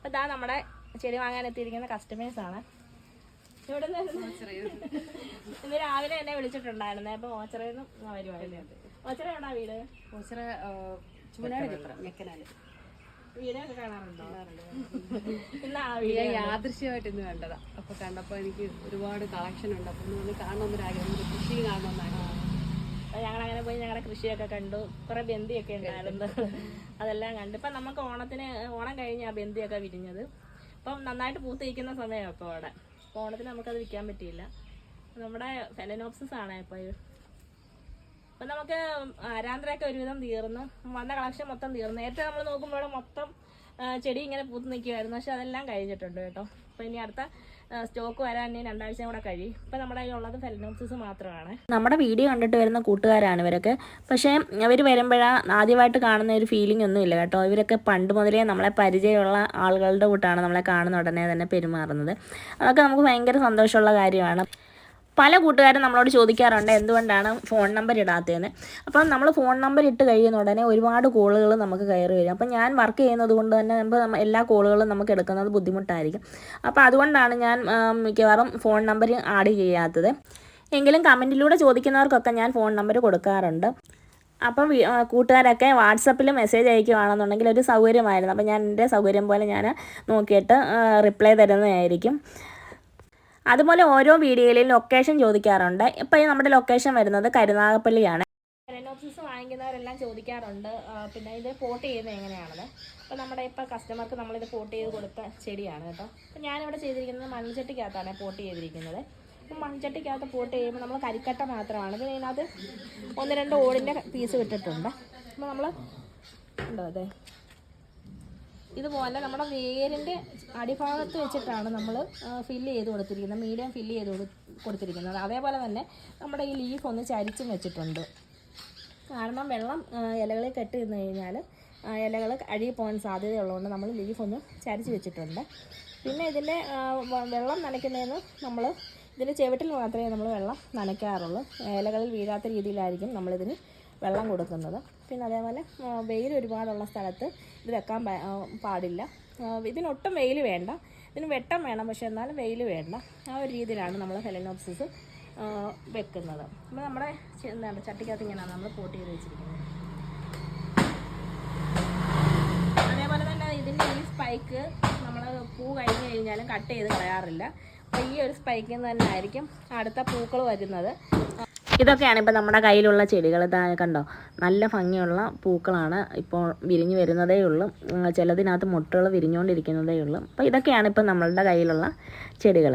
അപ്പോൾ ഇതാ നമ്മുടെ ചെടി വാങ്ങാൻ എത്തിയിരിക്കുന്ന കസ്റ്റമേഴ്സ് ആണ്. ഇവിടെ ഇന്ന് രാവിലെ എന്നെ വിളിച്ചിട്ടുണ്ടായിരുന്നേ അപ്പോൾ ഓച്ചറയിൽ നിന്ന് വരുവായിരുന്നു. ഓച്ചറ എവിടാ വീട്? ഓച്ചറ ചൂനാട് ഞെക്കനാല് വീടൊക്കെ കാണാറുണ്ടോ? ഇന്ന് ആ വീട് വീട് യാദൃശ്യമായിട്ട് ഇന്ന് കണ്ടതാ. അപ്പൊ കണ്ടപ്പോ എനിക്ക് ഒരുപാട് കളക്ഷൻ ഉണ്ട്. അപ്പൊ ഒന്ന് കാണണമെന്നൊരാഗ്രഹം ഒരു കൃഷി കാണണമെന്നാണ് ഞങ്ങൾ അങ്ങനെ പോയി ഞങ്ങളുടെ കൃഷിയൊക്കെ കണ്ടു. കുറെ ബന്ദിയൊക്കെ ഉണ്ടായിരുന്നു. അതെല്ലാം കണ്ടു. ഇപ്പം നമുക്ക് ഓണത്തിന് ഓണം കഴിഞ്ഞ് ആ ബന്ദിയൊക്കെ വിരിഞ്ഞത്. അപ്പം നന്നായിട്ട് പൂത്തിരിക്കുന്ന സമയമാണ് ഇപ്പോൾ അവിടെ. അപ്പോൾ ഓണത്തിന് നമുക്കത് വിൽക്കാൻ പറ്റിയില്ല. നമ്മുടെ ഫെലനോപ്സിസ് ആണ് ഇപ്പോൾ അപ്പം നമുക്ക് ആരാന്തരമൊക്കെ ഒരുവിധം തീർന്നു. വന്ന കളക്ഷൻ മൊത്തം തീർന്നു. നേരത്തെ നമ്മൾ നോക്കുമ്പോൾ മൊത്തം ചെടി ഇങ്ങനെ പൂത്ത് നിൽക്കുമായിരുന്നു പക്ഷെ അതെല്ലാം കഴിഞ്ഞിട്ടുണ്ട് കേട്ടോ. അപ്പോൾ ഇനി അടുത്ത സ്റ്റോക്ക് വരാൻ ഇനി രണ്ടാഴ്ചയും കൂടെ കഴിയും. ഇപ്പം നമ്മുടെ കയ്യിലുള്ളത് ഫെലനോപ്സിസ് മാത്രമാണ്. നമ്മുടെ വീഡിയോ കണ്ടിട്ട് വരുന്ന കൂട്ടുകാരാണ് ഇവരൊക്കെ. പക്ഷെ അവർ വരുമ്പോഴാ ആദ്യമായിട്ട് കാണുന്ന ഒരു ഫീലിംഗ് ഒന്നും ഇല്ല കേട്ടോ. ഇവരൊക്കെ പണ്ട് മുതലേ നമ്മളെ പരിചയമുള്ള ആളുകളുടെ കൂട്ടാണ് നമ്മളെ കാണുന്ന ഉടനെ തന്നെ പെരുമാറുന്നത്. അതൊക്കെ നമുക്ക് ഭയങ്കര സന്തോഷമുള്ള കാര്യമാണ്. പല കൂട്ടുകാരും നമ്മളോട് ചോദിക്കാറുണ്ട് എന്തുകൊണ്ടാണ് ഫോൺ നമ്പർ ഇടാത്തതെന്ന്. അപ്പം നമ്മൾ ഫോൺ നമ്പർ ഇട്ട് കഴിയുന്ന ഉടനെ ഒരുപാട് കോളുകൾ നമുക്ക് കയറി വരും. അപ്പം ഞാൻ വർക്ക് ചെയ്യുന്നത് കൊണ്ട് തന്നെ എല്ലാ കോളുകളും നമുക്ക് എടുക്കുന്നത് ബുദ്ധിമുട്ടായിരിക്കും. അപ്പോൾ അതുകൊണ്ടാണ് ഞാൻ മിക്കവാറും ഫോൺ നമ്പർ ആഡ് ചെയ്യാത്തത്. എങ്കിലും കമന്റിലൂടെ ചോദിക്കുന്നവർക്കൊക്കെ ഞാൻ ഫോൺ നമ്പർ കൊടുക്കാറുണ്ട്. അപ്പം കൂട്ടുകാരൊക്കെ വാട്സപ്പിൽ മെസ്സേജ് അയക്കുകയാണെന്നുണ്ടെങ്കിൽ ഒരു സൗകര്യമായിരുന്നു. അപ്പം ഞാൻ എന്റെ സൗകര്യം പോലെ ഞാൻ നോക്കിയിട്ട് റിപ്ലൈ തരുന്നതായിരിക്കും. അതുപോലെ ഓരോ വീഡിയോയിലും ലൊക്കേഷൻ ചോദിക്കാറുണ്ട്. ഇപ്പം ഈ നമ്മുടെ ലൊക്കേഷൻ വരുന്നത് കരുനാഗപ്പള്ളിയാണ്. ടെലനോപ്സിസ് വാങ്ങിക്കുന്നവരെല്ലാം ചോദിക്കാറുണ്ട്. പിന്നെ ഇത് പോട്ട് ചെയ്യുന്നത് എങ്ങനെയാണെന്ന്. അപ്പോൾ നമ്മുടെ ഇപ്പോൾ കസ്റ്റമർക്ക് നമ്മളിത് പോട്ട് ചെയ്ത് കൊടുത്ത ചെടിയാണ് കേട്ടോ. അപ്പോൾ ഞാനിവിടെ ചെയ്തിരിക്കുന്നത് മൺചട്ടിക്കകത്താണ് പോട്ട് ചെയ്തിരിക്കുന്നത്. അപ്പോൾ മൺചട്ടിക്കകത്ത് പോട്ട് ചെയ്യുമ്പോൾ നമ്മൾ കരിക്കട്ട മാത്രമാണ്. പിന്നെ ഇതിനകത്ത് ഒന്ന് രണ്ട് ഓടിന്റെ പീസ് വിട്ടിട്ടുണ്ട് അപ്പോൾ നമ്മൾ ഉണ്ടോ അതെ ഇതുപോലെ നമ്മുടെ വേരിന്റെ അടിഭാഗത്ത് വെച്ചിട്ടാണ് നമ്മൾ ഫില്ല് ചെയ്ത് കൊടുത്തിരിക്കുന്നത്. മീഡിയം ഫില്ല് ചെയ്ത് കൊടു- കൊടുത്തിരിക്കുന്നത്. അതേപോലെ തന്നെ നമ്മുടെ ഈ ലീഫ് ഒന്ന് ചരിച്ചും വെച്ചിട്ടുണ്ട്. കാരണം വെള്ളം ഇലകളിൽ കെട്ടി നിന്ന് കഴിഞ്ഞാൽ ഇലകൾ അഴുകി പോകാൻ സാധ്യതയുള്ളതുകൊണ്ട് നമ്മൾ ലീഫ് ഒന്ന് ചരിച്ച് വെച്ചിട്ടുണ്ട്. പിന്നെ ഇതിന്റെ വെള്ളം നനയ്ക്കുന്നതിന് നമ്മൾ ഇതിന്റെ ചെവിട്ടിൽ മാത്രമേ നമ്മൾ വെള്ളം നനയ്ക്കാറുള്ളൂ. ഇലകളിൽ വീഴാത്ത രീതിയിലായിരിക്കും നമ്മളിതിന് വെള്ളം കൊടുക്കുന്നത്. പിന്നെ അതേപോലെ വെയിൽ ഒരുപാടുള്ള സ്ഥലത്ത് ഇത് വെക്കാൻ പാടില്ല. ഇതിനൊട്ടും വെയിൽ വേണ്ട. ഇതിന് വെട്ടം വേണം പക്ഷെ എന്നാലും വെയിൽ വേണ്ട. ആ ഒരു രീതിയിലാണ് നമ്മൾ ഫെലനോപ്സിസ് വെക്കുന്നത്. അപ്പോൾ നമ്മുടെ എന്താണ് ചട്ടിക്കകത്ത് ഇങ്ങനെയാണ് നമ്മൾ പോട്ട് ചെയ്ത് വെച്ചിരിക്കുന്നത്. അതേപോലെ തന്നെ ഇതിന്റെ ഈ സ്പൈക്ക് നമ്മൾ പൂ കഴിഞ്ഞ് കഴിഞ്ഞാലും കട്ട് ചെയ്ത് കളയാറില്ല. അപ്പോൾ ഈ ഒരു സ്പൈക്കിൽ നിന്ന് തന്നെ ആയിരിക്കും അടുത്ത പൂക്കൾ വരുന്നത്. ഇതൊക്കെയാണ് ഇപ്പോൾ നമ്മുടെ കയ്യിലുള്ള ചെടികൾ കണ്ടോ? നല്ല ഭംഗിയുള്ള പൂക്കളാണ് ഇപ്പോൾ വിരിഞ്ഞു വരുന്നതേ ഉള്ളൂ. ചിലതിനകത്ത് മുട്ടുകൾ വിരിഞ്ഞുകൊണ്ടിരിക്കുന്നതേ ഉള്ളൂ. അപ്പോൾ ഇതൊക്കെയാണ് ഇപ്പോൾ നമ്മളുടെ കയ്യിലുള്ള ചെടികൾ